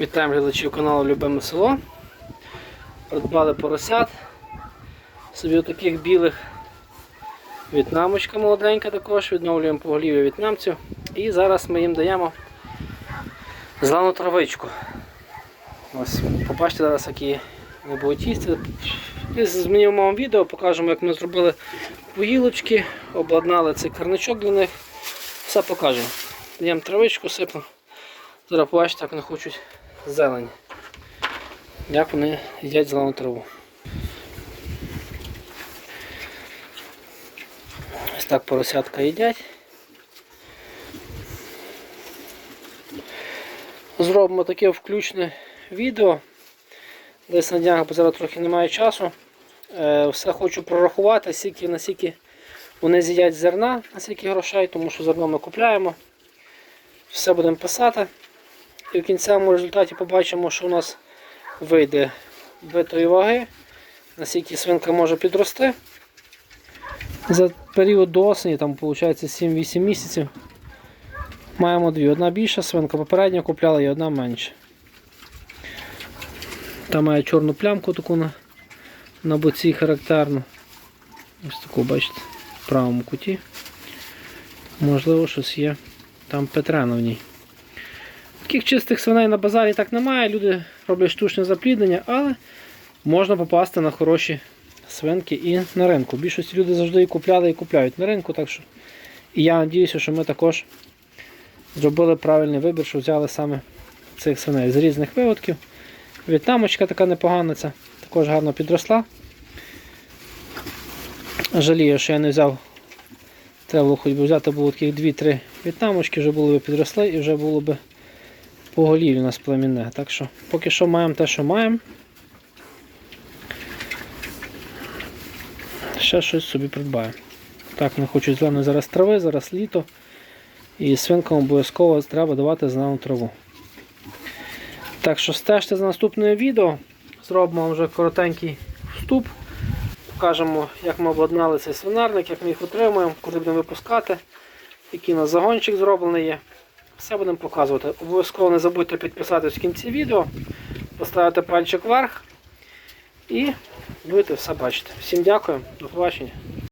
Вітаємо глядачів каналу Любиме село. Придбали поросят. Собі таких білих в'єтнамочка молоденька також, відновлюємо поголів'я в'єтнамців. І зараз ми їм даємо зелену травичку. Ось, побачите зараз, які вони будуть їсти. І змінимо вам відео, покажемо, як ми зробили поїлочки, обладнали цей карничок для них. Все покажемо. Даємо травичку, сипемо. Зараз побачите, як вони хочуть зелені. Як вони їдять зелену траву. Ось так поросятка їдять. Зробимо таке включне відео. Десь на днях, бо зараз трохи немає часу. Е, Все хочу прорахувати, скільки, наскільки вони з'їдять зерна, наскільки грошей, тому що зерно ми купляємо. Все будемо писати. І в кінцевому результаті побачимо, що у нас вийде битої ваги, наскільки свинка може підрости. За період до осені, там виходить 7-8 місяців. Маємо дві. Одна більша свинка, попередньо купляла і одна менша. Там має чорну плямку таку на, на боці характерну. Ось таку, бачите, в правому куті. Можливо, щось є там Петрена в ній. Таких чистих свиней на базарі так немає, люди роблять штучне запліднення, але можна попасти на хороші свинки і на ринку. Більшість люди завжди і купляли і купляють на ринку, так що і я сподіваюся, що ми також зробили правильний вибір, що взяли саме цих свиней з різних виводків. В'єтнамочка така непогана, ця також гарно підросла. Жалію, що я не взяв. Треба було хоч би взяти було таких 2-3 в'єтнамочки, вже були б підросли і вже було б поголів'я у нас племінне. Так що поки що маємо те, що маємо. Ще щось собі придбаємо. Так, не хочуть зеленої зараз трави, зараз літо. І свинкам обов'язково треба давати зелену траву. Так що стежте за наступне відео. Зробимо вже коротенький вступ. Покажемо, як ми обладнали цей свинарник, як ми їх отримуємо, куди будемо випускати, який у нас загончик зроблений є. Все будемо показувати. Обов'язково не забудьте підписатись в кінці відео, поставити пальчик вверх і будете все бачити. Всім дякую, до побачення.